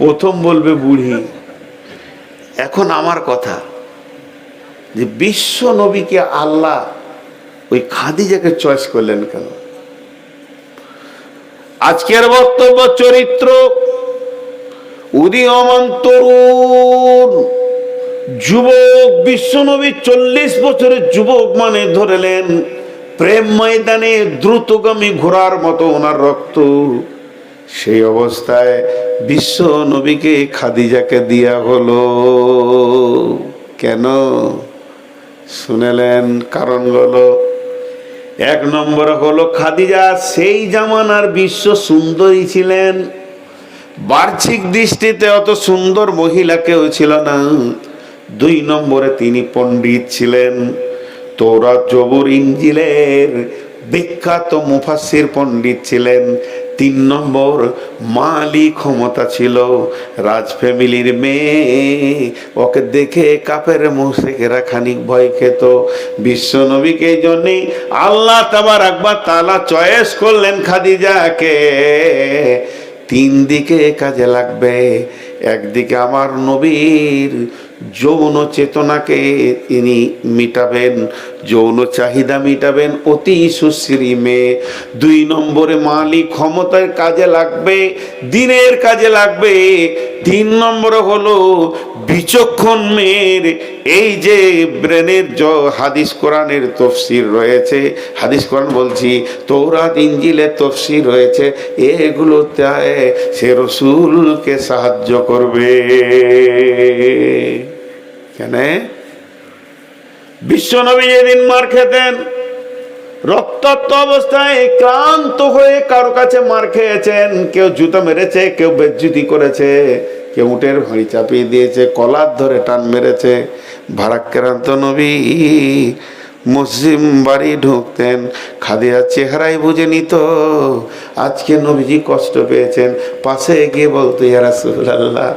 প্রথম বলবে বুড়ি। এখন আমার কথা, যে বিশ্ব নবীকে আল্লাহ ওই খাদিজাকে চয়েস করলেন কেন? আজকের বক্তব্য চরিত্র উদীয়মান তরুণ, যুবক বিশ্বনবী চল্লিশ বছরের যুবক মানে ধরেলেন, প্রেম ময়দানে দ্রুতগামী ঘোড়ার মতো ওনার রক্ত। সেই অবস্থায় বিশ্ব নবীকে খাদিজাকে দিয়া হলো। কেন? শুনেলেন কারণ কারণগুলো। এক নম্বর হলো, খাদিজা সেই জামানার বিশ্ব সুন্দরী ছিলেন। বার্ষিক দৃষ্টিতে অত সুন্দর মহিলা কেউ ছিল না। দুই নম্বরে তিনি পণ্ডিত ছিলেন। তোরা জবুর ইঞ্জিলের বিখ্যাত মুফাসির পণ্ডিত ছিলেন। তিন নম্বর, মালি ক্ষমতা ছিল, রাজ ফ্যামিলির মেয়ে। ওকে দেখে কাপের মোশেকেরা খানিক ভয় খেত। বিশ্ব নবীকে জন্যে আল্লাহ তাবার একবার তালা চয়েস করলেন খাদিজাকে। তিন দিকে কাজে লাগবে। একদিকে আমার নবীর যৌন চেতনাকে তিনি মিটাবেন। যৌন চাহিদা মিটাবেন, অতি সুশ্রী মেয়ে। দুই নম্বরে মালিক ক্ষমতার কাজে লাগবে, দিনের কাজে লাগবে। তিন নম্বরে হলো বিচক্ষণ মেয়ের, এই যে ব্রেনের য হাদিস কোরআনের তফসির রয়েছে। হাদিস কোরআন বলছি তৌরাত ইঞ্জিলের তফসির রয়েছে। এগুলোতে সে রসুলকে সাহায্য করবে। কেন? বিশ্বনবী যেদিন মার খেতেন, রক্তাক্ত অবস্থায় ক্লান্ত হয়ে কারও কাছে মার খেয়েছেন, কেউ জুতো মেরেছে, কেউ বেজ্জুতি করেছে, কেউ উটের ভাঁড়ি চাপিয়ে দিয়েছে, কলার ধরে টান মেরেছে। ভারাক্রান্ত নবী মুসলিম বাড়ি ঢুকতেন খাদিয়ার চেহারাই বুঝে নিত, আজকে নবীজি কষ্ট পেয়েছেন, পাশে গিয়ে বলতো ইয়ারা সুল্লাহ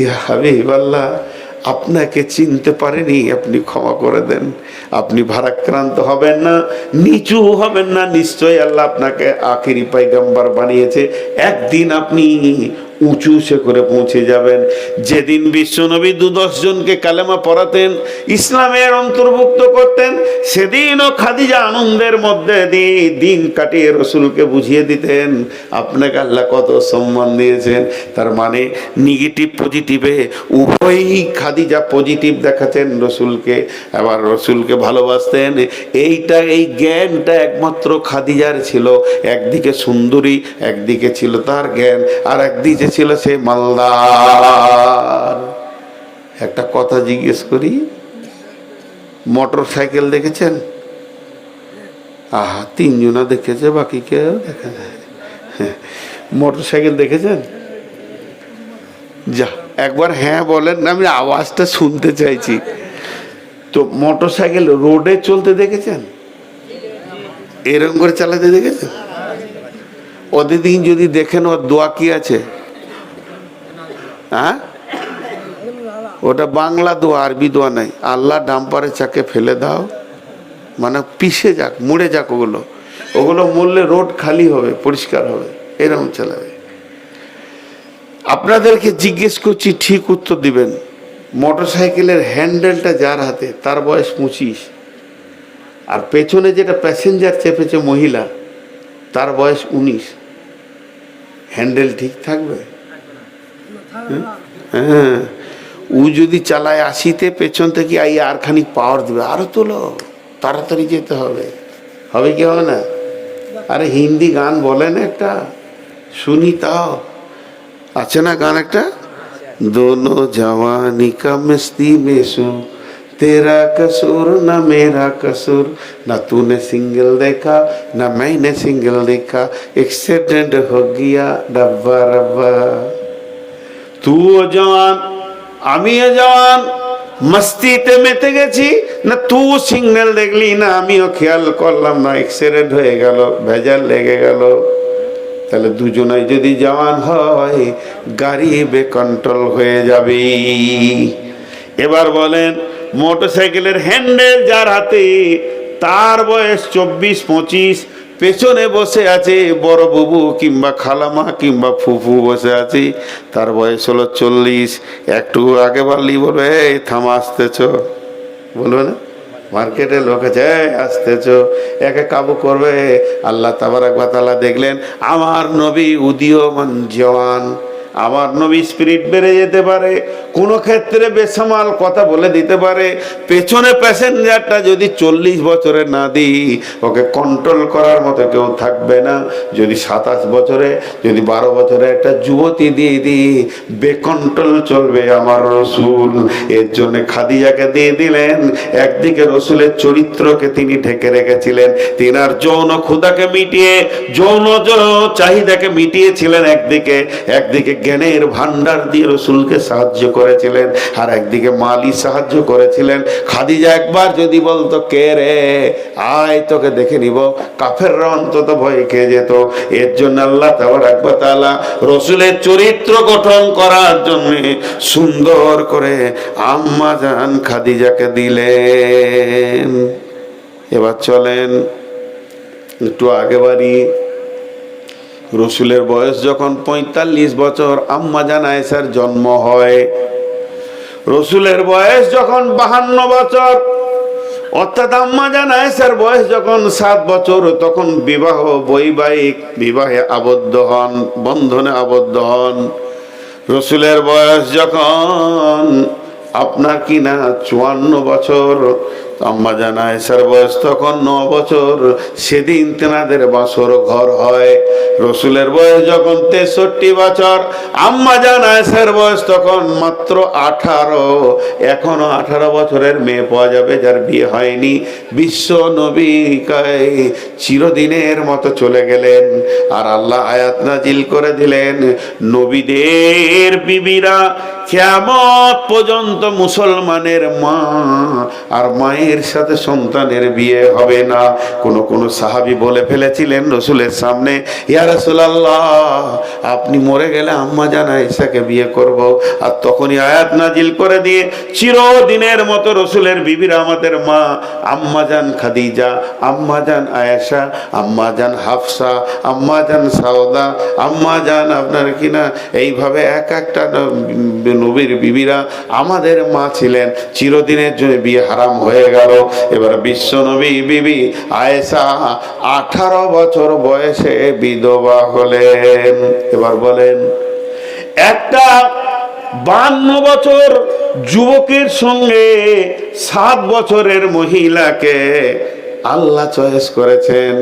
ইয়া হাবিব আল্লাহ আপনাকে চিনতে পারেনি, আপনি ক্ষমা করে দেন। আপনি ভারাক্রান্ত হবেন না, নিচু হবেন না। নিশ্চয়ই আল্লাহ আপনাকে আখেরি পাইগাম্বার বানিয়েছে। একদিন আপনি উঁচু করে পৌঁছে যাবেন। যেদিন বিশ্বনবী দু জনকে কালেমা পড়াতেন, ইসলামের অন্তর্ভুক্ত করতেন, সেদিনও খাদিজা আনন্দের মধ্যে দিয়ে দিন কাটিয়ে রসুলকে বুঝিয়ে দিতেন, আপনাকে আল্লাহ কত সম্মান দিয়েছেন। তার মানে নেগেটিভ পজিটিভে উভয়ই খাদিজা পজিটিভ দেখাতেন রসুলকে, আবার রসুলকে ভালোবাসতেন। এইটা, এই জ্ঞানটা একমাত্র খাদিজার ছিল। একদিকে সুন্দরী, একদিকে ছিল তার জ্ঞান আর একদিকে ছিল সে মালদার। একটা কথা জিজ্ঞেস করি, মোটর সাইকেল দেখেছেন? আহা, তিনজনা দেখেছে, বাকি কেউ দেখে মোটর সাইকেল দেখেছেন? যা, একবার হ্যাঁ বলেন না আমি আওয়াজটা শুনতে চাইছি। তো মোটর সাইকেল রোডে চলতে দেখেছেন? এরকম করে চালাতে দেখেছেন? ওদের দিন যদি দেখেন, ওর দোয়া কি আছে? হ্যাঁ? ওটা বাংলা দোয়া আরবি দোয়া নাই। আল্লাহ ডাম্পারে চাকে ফেলে দাও। মানে পিষে যাক, মুড়ে যাক ওগুলো। ওগুলো মরলে রোড খালি হবে, পরিষ্কার হবে। এরকম চালাবে আপনাদেরকে জিজ্ঞেস করছি, ঠিক উত্তর দিবেন। মোটর সাইকেলের হ্যান্ডেলটা যার হাতে, তার বয়স পঁচিশ। আর পেছনে যেটা প্যাসেঞ্জার চেপেছে মহিলা, তার বয়স উনিশ। হ্যান্ডেল ঠিক থাকবে? হ্যাঁ। উ যদি চালায় আসিতে পেছন থেকে আই আর খানিক পাওয়ার দেবে আরও তোলো, তাড়াতাড়ি যেতে হবে। হবে কি হবে না? আরে হিন্দি গান বলে না একটা? শুনি তাও। আছে না গান একটা? দোনো জওয়ানি কা মস্তি মেসু তেরা কসুর, না মেরা কসুর, না তুনে সিঙ্গল দেখা, না মাইনে সিঙ্গল দেখা। এক্সিডেন্ট হো গিয়া, ডাব্বা, রব্বা। তুও জওয়ান, আমিও জওয়ান, মস্তিতে মেতে গেছি, না তুই সিগন্যাল দেখলি, না আমিও খেয়াল করলাম না এক্সিডেন্ট হয়ে গেল, ভেজাল লেগে গেল। তাহলে দুজনাই যদি জওয়ান হয়, গাড়ি বেকন্ট্রোল হয়ে যাবে। এবার বলেন মোটরসাইকেলের হ্যান্ডেল যার হাতে, তার বয়স চব্বিশ পঁচিশ পেছনে বসে আছে, বড় বুবু কিংবা খালামা কিংবা ফুফু বসে আছে। তার বয়স হলো চল্লিশ। একটু আগে বাড়লি বলবে, এই থামা, আসতেছ। বলবে না? মার্কেটে লোক আছে আসতেছ। একে কাবু করবে। আল্লাহ তাবার একবার তালা দেখলেন, আমার নবী উদীয়মান, জওয়ান। আমার নবী স্পিরিট বেড়ে যেতে পারে, কোনো ক্ষেত্রে বেসামাল কথা বলে দিতে পারে। পেছনে প্যাসেঞ্জারটা যদি চল্লিশ বছরে না দিই, ওকে কন্ট্রোল করার মতো কেউ থাকবে না। যদি সাতাশ বছরে, যদি বারো বছরে একটা যুবতী দিয়ে দিই, বেকন্ট্রোল চলবে আমার রসুল। এর জন্য খাদিজাকে দিয়ে দিলেন, একদিকে রসুলের চরিত্রকে তিনি ঢেকে রেখেছিলেন, তিনার যৌন ক্ষুদাকে মিটিয়ে, যৌন চাহিদাকে মিটিয়েছিলেন একদিকে একদিকে জ্ঞানের ভান্ডার দিয়ে রসুলকে সাহায্য করেছিলেন আর একদিকে মালি সাহায্য করেছিলেন। খাদিজা একবার যদি বলতো, কে রে? আয়, তোকে দেখে নিব। কাফেররা অন্তত ভয় খেয়ে যেত। এর জন্য আল্লাহ তাবার একবার তালা রসুলের চরিত্র গঠন করার জন্য সুন্দর করে আম্মা জান খাদিজাকে দিলেন। এবার চলেন, একটু আগে বাড়ি রসুলের বয়স যখন পঁয়তাল্লিশ বছর, আম্মা জান আয়েশার জন্ম হয়। রসুলের বয়স যখন বাহান্ন বছর, অর্থাৎ আম্মা জান আয়েশার বয়স যখন সাত বছর, তখন বিবাহ বৈবাহিক, বিবাহে আবদ্ধ হন, বন্ধনে আবদ্ধ হন। রসুলের বয়স যখন আপনার কি না, চুয়ান্ন বছর আম্মা জান আয়েশার বয়স তখন ন বছর। সেদিন তেনাদের বাসর ঘর হয়। রসুলের বয়স যখন তেষট্টি বছর আম্মা জান আয়েশার বয়স তখন মাত্র আঠারো। এখনও আঠারো বছরের মেয়ে পাওয়া যাবে যার বিয়ে হয়নি। বিশ্ব নবীকায় চিরদিনের মতো চলে গেলেন আর আল্লাহ আয়াত নাজিল করে দিলেন। নবীদের বিবিরা কেমত পর্যন্ত মুসলমানের মা আর মায়ের সাথে সন্তানের বিয়ে হবে না। কোন কোন সাহাবি বলে ফেলেছিলেন রসুলের সামনে, ইয়া রাসূলুল্লাহ, আপনি মরে গেলে আম্মা জান আয়েশাকে বিয়ে করব। আর তখনই আয়াত নাজিল করে দিয়ে চিরদিনের মতো রসুলের বিবিরা আমাদের মা, আম্মা জান খাদিজা, আম্মা জান আয়েশা, আম্মা জান হাফসা, আম্মা জান সাউদা আম্মা জান আপনার কিনা এইভাবে এক একটা নবীর বিবিরা আমাদের মা ছিলেন, চিরদিনের জন্য বিয়ে হারাম হয়ে গেল। এবার বিশ্ব নবী বিবি আয়েশা আঠারো বছর বয়সে বিধবা হলেন। এবার বলেন, একটা বান্ন বছর যুবকের সঙ্গে সাত বছরের মহিলাকে আল্লাহ চয়েস করেছেন।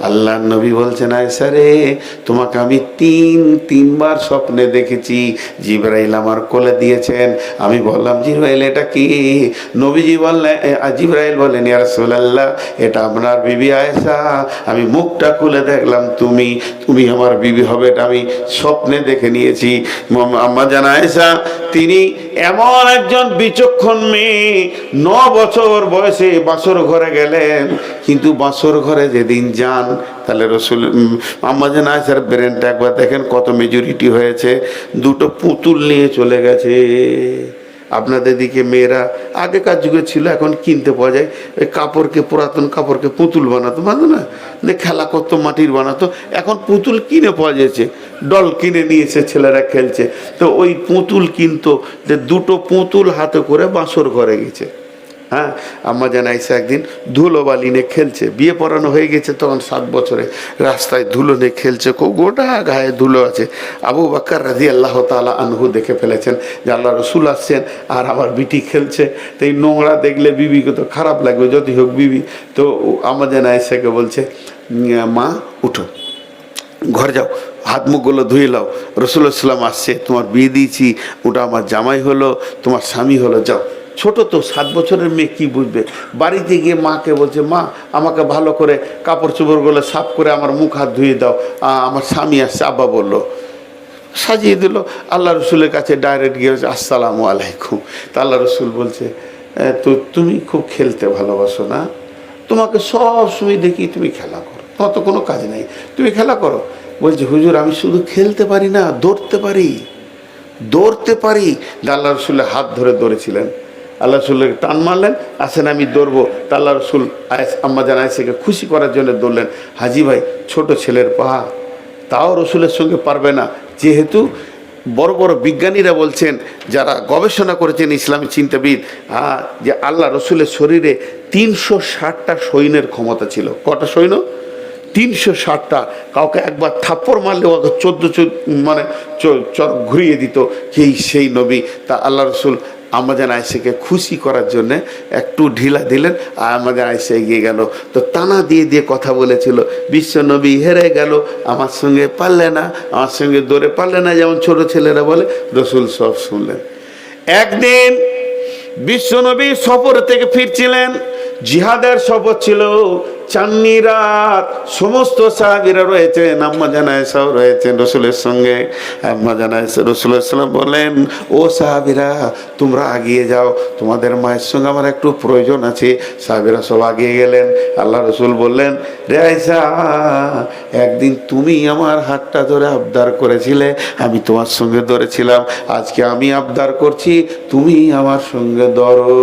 আল্লাহ নবী বলছেন আয়সা রে তোমাকে আমি তিন, তিনবার স্বপ্নে দেখেছি। জিব্রাইল আমার কোলে দিয়েছেন। আমি বললাম, জিব্রাইল, এটা কি? নবীজি বললেন জিব্রাইল বললেন ইয়া রাসূলুল্লাহ, এটা আপনার বিবি আয়েশা। আমি মুখটা খুলে দেখলাম, তুমি তুমি আমার বিবি হবে, এটা আমি স্বপ্নে দেখে নিয়েছি। মম- আম্মা জান, আয়েশা তিনি এমন একজন বিচক্ষণ মেয়ে, ন বছর বয়সে বাসর ঘরে গেলেন। কিন্তু বাসর ঘরে যেদিন যান, তাহলে রসুল আমার যে না স্যার ব্রেনটা একবার দেখেন কত মেজরিটি হয়েছে। দুটো পুতুল নিয়ে চলে গেছে। আপনাদের দিকে মেয়েরা আগেকার যুগে ছিল, এখন কিনতে পাওয়া যায়। ওই কাপড়কে পুরাতন কাপড়কে পুতুল বানাতো বানাতো না খেলা করতো, মাটির বানাতো, এখন পুতুল কিনে পাওয়া যাচ্ছে, ডল কিনে নিয়েছে ছেলেরা খেলছে। তো ওই পুতুল কিনতো, যে দুটো পুতুল হাতে করে বাঁশর ঘরে গেছে। হ্যাঁ? আম্মা জান আইসা একদিন, ধুলো বালি নিয়ে খেলছে। বিয়ে পড়ানো হয়ে গেছে তখন সাত বছরে। রাস্তায় ধুলো নিয়ে খেলছে। কো গোটা গায়ে ধুলো আছে। আবু বাক্কার রাজি আল্লাহ তালা আনহু দেখে ফেলেছেন যে আল্লাহ রসুল আসছেন আর আমার বিটি খেলছে। তো এই নোংরা দেখলে বিবিকে তো খারাপ লাগবে। যতই হোক বিবি। তো আম্মা জান আইসাকে বলছে মা, উঠো। ঘর যাও। হাত মুখগুলো ধুয়ে লাও রসুল্লাহাম আসছে, তোমার বিয়ে দিয়েছি। ওটা আমার জামাই হলো, তোমার স্বামী হলো, যাও। ছোট তো, সাত বছরের মেয়ে, কি বুঝবে? বাড়িতে গিয়ে মাকে বলছে, মা, আমাকে ভালো করে কাপড় চোপড়গুলো সাফ করে আমার মুখ হাত ধুয়ে দাও। আমার স্বামী আসছে, আব্বা বলল, সাজিয়ে দিল। আল্লাহ রসুলের কাছে ডাইরেক্ট গিয়ে বলছে, আসসালামু আলাইকুম। তা আল্লাহ রসুল বলছে তো তুমি খুব খেলতে ভালোবাসো না? তোমাকে সব সময় দেখি তুমি খেলা করো। তোমার তো কোনো কাজ নেই। তুমি খেলা করো। বলছে, হুজুর, আমি শুধু খেলতে পারি না, দৌড়তে পারি। দৌড়তে পারি। আল্লাহ রসুলের হাত ধরে দৌড়েছিলেন। আল্লাহ রসুলের টান মারলেন আসেন আমি দৌড়বো। তা আল্লাহ রসুল আয়েস আম্মা জান আয়েসাকে খুশি করার জন্য দৌড়লেন। হাজি ভাই ছোট ছেলের পা তাও রসুলের সঙ্গে পারবে না। যেহেতু বড় বড় বিজ্ঞানীরা বলছেন যারা গবেষণা করেছেন ইসলামী চিন্তাবিদ আহ, যে আল্লাহ রসুলের শরীরে তিনশো ষাটটা সৈন্যের ক্ষমতা ছিল। কটা সৈন্য? তিনশো ষাটটা। কাউকে একবার থাপ্পড় মারলে ওকে চোদ্দ চোদ্দ মানে চর ঘুরিয়ে দিত। এই সেই নবী তা আল্লাহ রসুল আমাদের আয়সাকে খুশি করার জন্য একটু ঢিলা দিলেন, আর আমাদের আয়সা এগিয়ে গেল। তো টানা দিয়ে দিয়ে কথা বলেছিল বিশ্ব নবী হেরে গেল, আমার সঙ্গে পারলে না, আমার সঙ্গে দৌড়ে পারলে না, যেমন ছোট ছেলেরা বলে, রসুল সব শুনলেন। একদিন বিশ্বনবী সফর থেকে ফিরছিলেন, জিহাদের সফর ছিল চান্নি রাত। সমস্ত সাহাবিরা রয়েছেন, আম্মা জানায়সাও রয়েছেন রসুলের সঙ্গে। আম্মা জানায়সা রসুলের সাল্লাম বলেন ও সাহাবিরা, তোমরা আগিয়ে যাও, তোমাদের মায়ের সঙ্গে আমার একটু প্রয়োজন আছে। সাহাবিরা সব আগিয়ে গেলেন। আল্লাহ রসুল বললেন, রে আয়সা একদিন তুমি আমার হাতটা ধরে আবদার করেছিলে, আমি তোমার সঙ্গে ধরেছিলাম। আজকে আমি আবদার করছি, তুমি আমার সঙ্গে ধরো।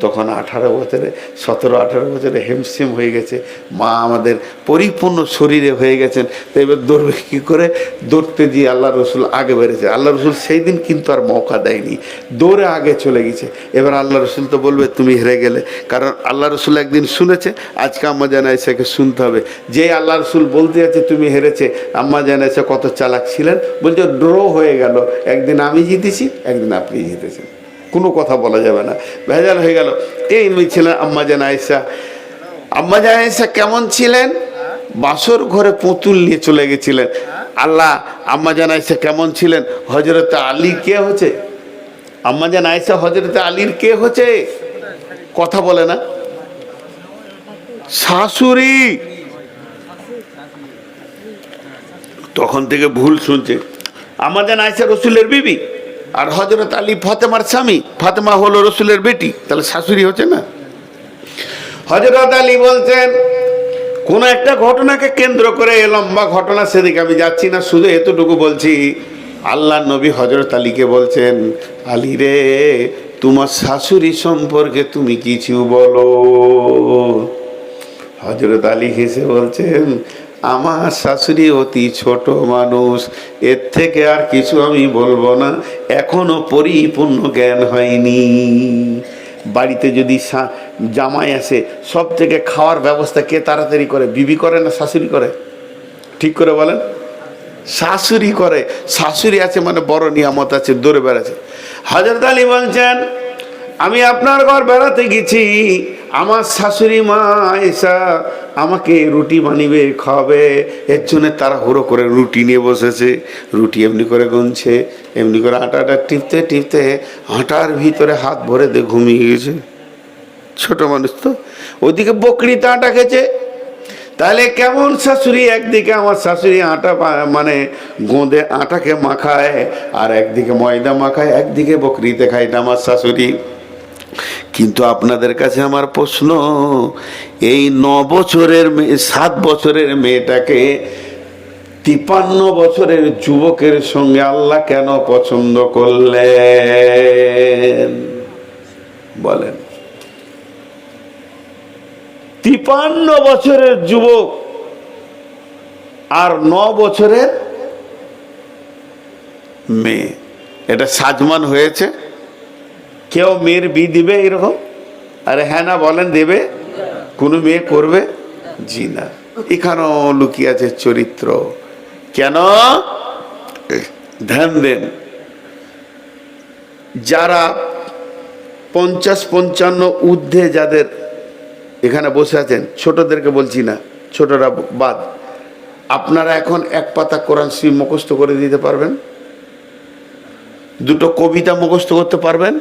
তখন আঠারো বছরে, সতেরো, আঠারো বছরে হেমসেম হয়ে গেছে। মা আমাদের পরিপূর্ণ শরীরে হয়ে গেছেন। তো এবার দৌড়বে কী করে? দৌড়তে দিয়ে আল্লাহ রসুল আগে বেড়েছে। আল্লাহ রসুল সেই দিন কিন্তু আর মৌকা দেয়নি। দৌড়ে আগে চলে গেছে। এবার আল্লাহ রসুল তো বলবে, তুমি হেরে গেলে। কারণ আল্লাহ রসুল একদিন শুনেছে, আজকে আম্মা জানাই সেকে শুনতে হবে। যে আল্লাহ রসুল বলতে যাচ্ছে, তুমি হেরেছে। আম্মা জানাইছে কত চালাক ছিলেন। বলছে, ড্র হয়ে গেল। একদিন আমি জিতেছি, একদিন আপনি জিতেছেন। কোনো কথা বলা যাবে না। ভেজাল হয়ে গেল। এই ছিলেন আম্মা জান আয়েশা। আম্মা জান আয়েশা কেমন ছিলেন? বাসর ঘরে পুতুল নিয়ে চলে গেছিলেন। আল্লাহ, আম্মা জান আয়েশা কেমন ছিলেন? হজরত আলী কে হচ্ছে? আম্মা জান আয়েশা হজরত আলীর কে হচ্ছে? কথা বলে না। শাশুড়ি। তখন থেকে ভুল শুনছে। আমাদের আয়সা রসুলের বিবি। আর হজরত আলী ফতেমার স্বামী, ফাতেমা হলো রসুলের বেটি, তাহলে শাশুড়ি হচ্ছে না? হজরত আলী বলছেন, কোন একটা ঘটনাকে কেন্দ্র করে এ লম্বা ঘটনা সেদিকে আমি যাচ্ছি না, শুধু এতটুকু বলছি আল্লাহ নবী হজরত আলীকে বলছেন, আলী রে, তোমার শাশুড়ি সম্পর্কে তুমি কিছু বলো। হজরত আলী হেসে বলছেন আমার শাশুড়ি অতি ছোট মানুষ, এর থেকে আর কিছু আমি বলব না। এখনও পরিপূর্ণ জ্ঞান হয়নি। বাড়িতে যদি জামাই আসে সব থেকে খাওয়ার ব্যবস্থা কে তাড়াতাড়ি করে? বিবি করে না শাশুড়ি করে? ঠিক করে বলেন। শাশুড়ি করে। শাশুড়ি আছে মানে বড় নিয়ামত আছে দৌড়ে বেড়াচ্ছে। হজরত আলী বলছেন, আমি আপনার ঘর বেড়াতে গেছি। আমার শাশুড়ি মা এসা আমাকে রুটি বানিবে, খাওয়াবে। এর জন্য তারা হুড়ো করে রুটি নিয়ে বসেছে। রুটি এমনি করে গুনছে, এমনি করে আটাটা টিপতে টিপতে আটার ভিতরে হাত ভরে দিয়ে ঘুমিয়ে গেছে। ছোট মানুষ তো। ওদিকে বকরিতে আটা খেয়েছে। তাহলে কেমন শাশুড়ি? একদিকে আমার শাশুড়ি আটা মানে গোঁদে আটাকে মাখায়, আর একদিকে ময়দা মাখায়, একদিকে বকরিতে খায় এটা আমার শাশুড়ি। কিন্তু আপনাদের কাছে আমার প্রশ্ন, এই ন বছরের মেয়ে সাত বছরের মেয়েটাকে তিপান্ন বছরের যুবকের সঙ্গে আল্লাহ কেন পছন্দ করলেন? বলেন। তিপান্ন বছরের যুবক আর ন বছরের মেয়ে। এটা সাজমান হয়েছে। কেউ মেয়ের বি দিবে এরকম? আরে হ্যাঁ না বলেন, দেবে। কোনো মেয়ে করবে? জি না। এখানেও লুকিয়ে আছে চরিত্র। কেন? ধ্যান দেন। যারা পঞ্চাশ পঞ্চান্ন ঊর্ধ্বে যাদের এখানে বসে আছেন, ছোটদেরকে বলছি না, ছোটরা বাদ। আপনারা এখন এক পাতা কোরআন শ্রী মুখস্থ করে দিতে পারবেন? দুটো কবিতা মুখস্থ করতে পারবেন?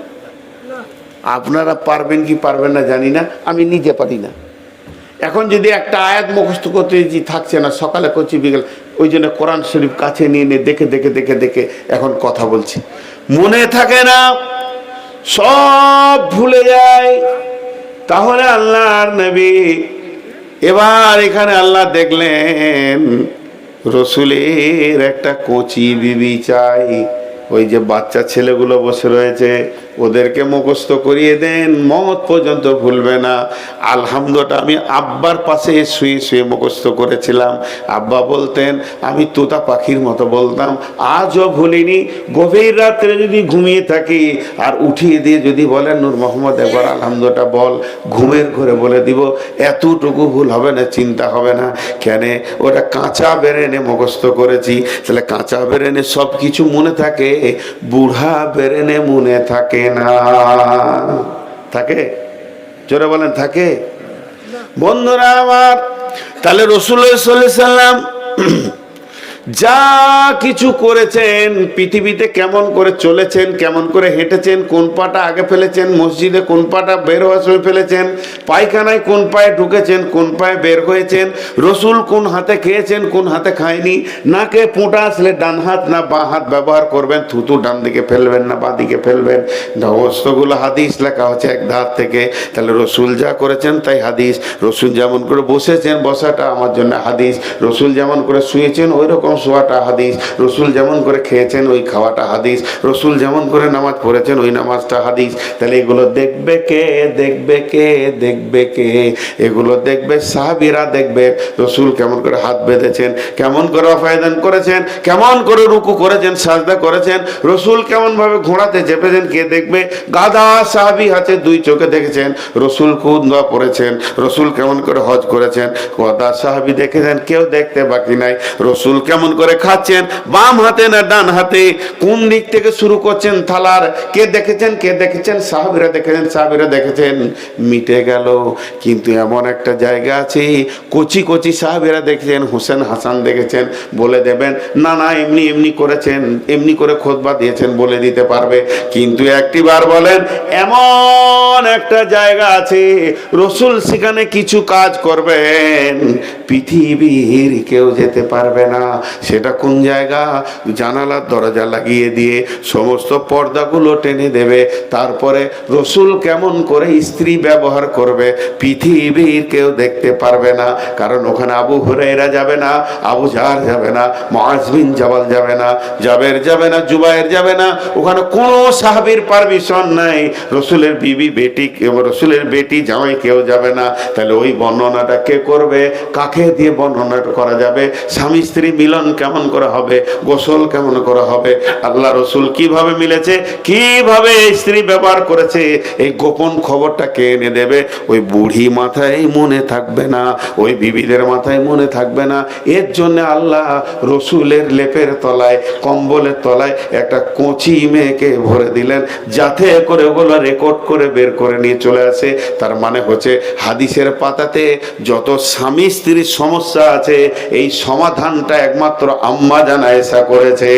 আপনারা পারবেন কি পারবেন না জানি না, আমি নিজে পারি না। এখন যদি একটা আয়াত মুখস্থ করতে যদি থাকছে না, সকালে করছি, বিকেল, ওই জন্য কোরআন শরীফ কাছে নিয়ে নিয়ে দেখে দেখে দেখে দেখে এখন কথা বলছি। মনে থাকে না, সব ভুলে যায়, তাহলে আল্লাহর নবী এবার এখানে আল্লাহ দেখলেন, রসুলের একটা কচি বিবি চাই, ওই যে বাচ্চা ছেলেগুলো বসে রয়েছে ওদেরকে মুখস্থ করিয়ে দেন, মত পর্যন্ত ভুলবে না। আলহামদুলিল্লাহ, আমি আব্বার পাশে শুয়ে শুয়ে মুখস্থ করেছিলাম। আব্বা বলতেন, আমি তোতা পাখির মতো বলতাম, আজও ভুলিনি। গভীর রাত্রে যদি ঘুমিয়ে থাকি, আর উঠিয়ে দিয়ে যদি বলেন, নূর মোহাম্মদ, একবার আলহামদুলিল্লাহ বল, ঘুমের ঘরে বলে দিব, এতটুকু ভুল হবে না, চিন্তা হবে না। কেন? ওটা কাঁচা বেরেনে মুখস্থ করেছি। তাহলে কাঁচা বেরেনে সব কিছু মনে থাকে, বুড়া বেরেনে মনে থাকে। না। থাকে? জোরে বলেন থাকে? বন্ধুরা আমার তাহলে রসুল সাল্লাম যা কিছু করেছেন, পৃথিবীতে কেমন করে চলেছেন, কেমন করে হেঁটেছেন, কোন পাটা আগে ফেলেছেন, মসজিদে কোন পাটা বের হওয়ার সময় ফেলেছেন, পায়খানায় কোন পায়ে ঢুকেছেন, কোন পায়ে বের হয়েছেন, রসুল কোন হাতে খেয়েছেন, কোন হাতে খায়নি, নাকে পোঁটা আসলে ডান হাত না বাঁ হাত ব্যবহার করবেন, থুতু ডান দিকে ফেলবেন না বাঁ দিকে ফেলবেন। সমস্তগুলো হাদিস লেখা হচ্ছে এক ধার থেকে। তাহলে রসুল যা করেছেন তাই হাদিস। রসুল যেমন করে বসেছেন, বসাটা আমার জন্য হাদিস। রসুল যেমন করে শুয়েছেন, ওই রকম শোয়াটা হাদিস। রসুল যেমন করে খেয়েছেন, ওই খাওয়াটা হাদিস। রসুল যেমন করে নামাজ পড়েছেন, ওই নামাজটা হাদিস। তাহলে এগুলো দেখবে কে? দেখবে কে? দেখবে কে? এগুলো দেখবে সাহাবিরা, দেখবে রসুল কেমন করে হাত বেঁধেছেন, কেমন করে অফায়দান করেছেন, কেমন করে রুকু করেছেন, সাজদা করেছেন, রসুল কেমন ভাবে ঘোড়াতে চেপেছেন, কে দেখবে? গাদা সাহাবি হাতে দুই চোখে দেখেছেন, রসুল কুন্দা পড়েছেন, রসুল কেমন করে হজ করেছেন গাদা সাহাবি দেখেছেন, কেউ দেখতে বাকি নাই, রসুল কেমন করে খাচ্ছেন, বাম হাতে না ডান হাতে, কোন দিক থেকে শুরু করছেন থালার? কে দেখেছেন? কে দেখেছেন? সাহাবিরা দেখেছেন সাহাবিরা দেখেছেন। মিটে গেল। কিন্তু এমন একটা জায়গা আছে, কচি কচি সাহাবিরা দেখেছেন, হোসেন হাসান দেখেছেন, বলে দেবেন, না না, এমনি এমনি করেছেন, এমনি করে খোদবা দিয়েছেন বলে দিতে পারবে। কিন্তু একটি বার বলেন, এমন একটা জায়গা আছে, রসুল সেখানে কিছু কাজ করবেন, পৃথিবীর কেউ যেতে পারবে না। সেটা কোন জায়গা? জানালার দরজা লাগিয়ে দিয়ে সমস্ত পর্দাগুলো টেনে দেবে। তারপরে রসুল কেমন করে স্ত্রী ব্যবহার করবে, পৃথিবীর কেউ দেখতে পারবে না। কারণ ওখানে আবু হুরাইরা যাবে না, আবু জাহার যাবে না মহাজবিন জাবাল যাবে না, জাবের যাবে না জুবাইর যাবে না। ওখানে কোনো সাহাবির পারমিশন নাই। রসুলের বিবি বেটি, রসুলের বেটি জামাই কেউ যাবে না। তাহলে ওই বর্ণনাটা কে করবে? কাকে দিয়ে বর্ণনাটা করা যাবে? স্বামী স্ত্রী মিলন কেমন করে হবে, গোসল কেমন করে হবে, আল্লাহ রসুল কীভাবে মিলেছে, কীভাবে স্ত্রী ব্যবহার করেছে, এই গোপন খবরটা কে এনে দেবে? ওই বুড়ি মাথায় মনে থাকবে না, ওই বিবিদের মাথায় মনে থাকবে না। এর জন্য আল্লাহ রসুলের লেপের তলায়, কম্বলের তলায় একটা কচি মেয়েকে ভরে দিলেন, যাতে করে ওগুলো রেকর্ড করে বের করে নিয়ে চলে আসে। তার মানে হচ্ছে হাদিসের পাতাতে যত স্বামী স্ত্রীর সমস্যা আছে, এই সমাধানটা একমাত্র আম্মা জানা করেছে।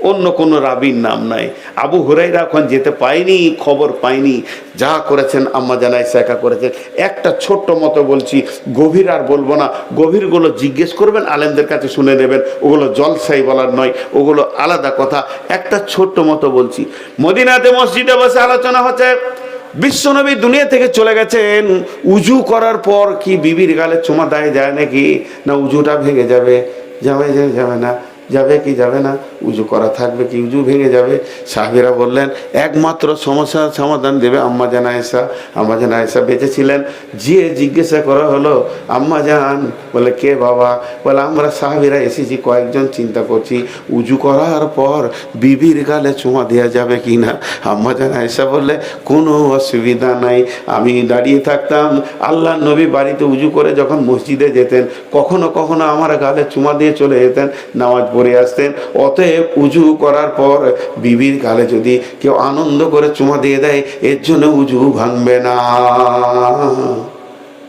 অন্য কোনো রাবির নাম নাই। আবু হুরাইরা এখন যেতে পায়নি, খবর পায়নি। যা করেছেন আম্মা জানাই শেখা করেছেন একটা ছোট্ট মতো বলছি, গভীর আর বলব না। গভীরগুলো জিজ্ঞেস করবেন, আলেমদের কাছে শুনে নেবেন। ওগুলো জলসাই বলার নয়, ওগুলো আলাদা কথা। একটা ছোট্ট মতো বলছি, মদিনাতে মসজিদে বসে আলোচনা হচ্ছে। বিশ্বনবী দুনিয়া থেকে চলে গেছেন। উজু করার পর কি বিবির গালে চুমা দেয় যায় নাকি? না উজুটা ভেঙে যাবে। যাবে যাবে না। যাবে কি যাবে না? উজু করা থাকবে কি উজু ভেঙে যাবে? সাহেবেরা বললেন, একমাত্র সমস্যার সমাধান দেবে আম্মা জান আয়েশা। আম্মা জান আয়েশা বেঁচে ছিলেন। যে জিজ্ঞাসা করা হলো, আম্মা জান? বলে, কে বাবা? বলে, আমরা সাহেবেরা এসেছি, কয়েকজন চিন্তা করছি। উজু করার পর বিবির গালে চুমা দেওয়া যাবে কি না? আম্মা জান আয়েশা বললে, কোনো অসুবিধা নাই, আমি দাঁড়িয়ে থাকতাম। আল্লাহ নবী বাড়িতে উজু করে যখন মসজিদে যেতেন, কখনো কখনো আমার গালে চুমা দিয়ে চলে যেতেন, নামাজ পড়ে আসতেন। অতএব উজু করার পর বিবির কালে যদি কেউ আনন্দ করে চুমা দিয়ে দেয়, এর জন্য উজু ভাঙবে না।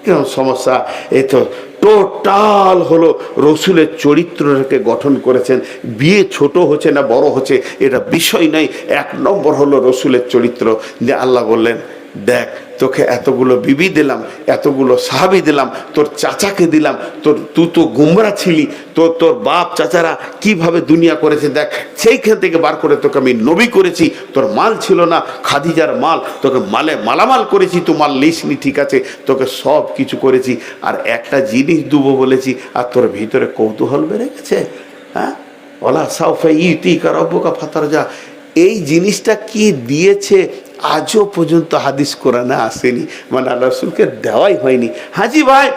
কেন সমস্যা? এ তো টোটাল হলো রসুলের চরিত্রটাকে গঠন করেছেন। বিয়ে ছোট হচ্ছে না বড় হচ্ছে, এটা বিষয় নাই। এক নম্বর হলো রসুলের চরিত্র। যে আল্লাহ বললেন দেখ, তোকে এতগুলো বিবি দিলাম, এতগুলো সাহাবি দিলাম, তোর চাচাকে দিলাম, তোর, তুই তো গুমরা ছিলি, তোর তোর বাপ চাচারা কীভাবে দুনিয়া করেছে দেখ, সেইখান থেকে বার করে তোকে আমি নবী করেছি, তোর মাল ছিল না, খাদিজার মাল, তোকে মালে মালামাল করেছি তো মাল লিসনি ঠিক আছে, তোকে সব কিছু করেছি, আর একটা জিনিস দুবো বলেছি, আর তোর ভিতরে কৌতূহল বেড়ে গেছে হ্যাঁ? ওলা সাউফে ইতি কার অব্বকা ফাতার যা এই জিনিসটা কি দিয়েছে আজও পর্যন্ত হাদিস কোরআনে আসেনি। মানে আল্লাহ রসুলকে দেওয়াই হয়নি। হাজি ভাই,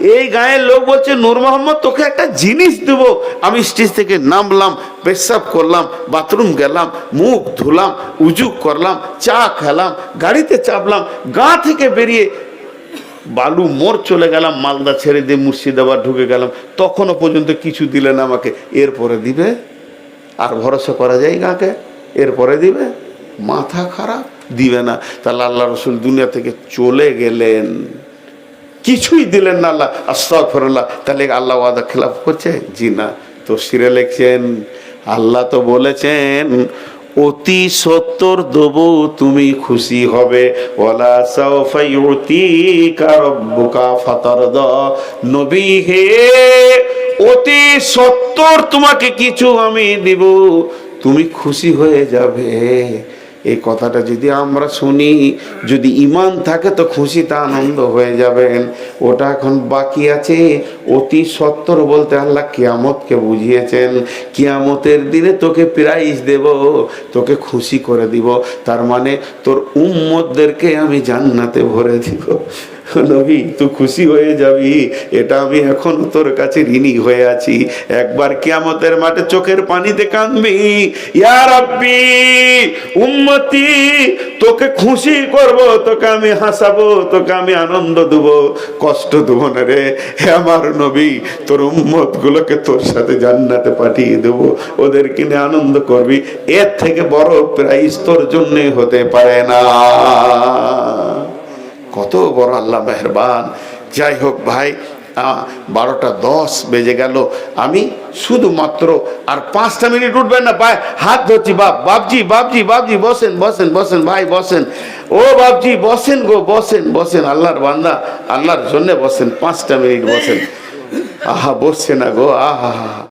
এই গায়ের লোক বলছে, নূর মোহাম্মদ, তোকে একটা জিনিস দেব। আমি স্টেজ থেকে নামলাম, পেশাব করলাম, বাথরুম গেলাম, মুখ ধুলাম, উজু করলাম, চা খেলাম, গাড়িতে চাপলাম, গা থেকে বেরিয়ে বালু মোর চলে গেলাম, মালদা ছেড়ে দিয়ে মুর্শিদাবাদ ঢুকে গেলাম। তখনও পর্যন্ত কিছু দিলেন আমাকে। এরপরে দিবে? আর ভরসা করা যায় কাকে? এরপরে দিবে? মাথা খারাপ? দিবে না। তাহলে আল্লাহ রসুল দুনিয়া থেকে চলে গেলেন। কিছুই দিলেন না আল্লাহ। আস্তাগফিরুল্লাহ। তাহলে আল্লাহ ওয়াদা খেলাফ করছে? জি না। তো সিরে লিখছেন, আল্লাহ তো বলেছেন, অতি সত্তর দেবো তুমি খুশি হবে। ওলা সাউফা ইউতিকা রব্বুকা ফাতারদা। নবী হে, অতি সত্তর তোমাকে কিছু আমি দিব। তুমি খুশি হয়ে যাবে। এই কথাটা যদি আমরা শুনি, যদি ইমান থাকে তো খুশিতে আনন্দ হয়ে যাবেন। ওটা এখন বাকি আছে। অতি সত্তর বলতে আল্লাহ কিয়ামতকে বুঝিয়েছেন। কিয়ামতের দিনে তোকে প্রাইজ দেব, তোকে খুশি করে দিব। তার মানে তোর উম্মতদেরকে আমি জান্নাতে ভরে দিব। নবী তুই খুশি হয়ে যাবি। এটা আমি এখন তোর কাছে ঋণী হয়ে আছি। একবার কিয়ামতের মাঠে চোখের পানিতে কাঁদবি। ইয়া রাব্বি, উম্মতি, তোকে খুশি করব, তোকে আমি হাসাবো, তোকে আমি আনন্দ দেব। কষ্ট দেব না রে। হে আমার নবী, তোর উম্মত গুলোকে তোর সাথে জান্নাতে পাঠিয়ে দেব। ওদের কিনে আনন্দ করবি। এর থেকে বড় প্রাইজ তোর জন্যে হতে পারে না। কত বড় আল্লাহ মেহরবান। যাই হোক ভাই বারোটা দশ বেজে গেল। আমি শুধুমাত্র আর পাঁচটা মিনিট উঠবেন না, ভাই, হাত ধরছি, বাপ, বাপজি বাপজি বাপজি, বসেন বসেন বসেন, ভাই, বসেন। ও বাপজি, বসেন গো, বসেন বসেন, আল্লাহর বান্দা, আল্লাহর জন্যে বসেন, পাঁচটা মিনিট বসেন। আহা, বসছে না গো আহা।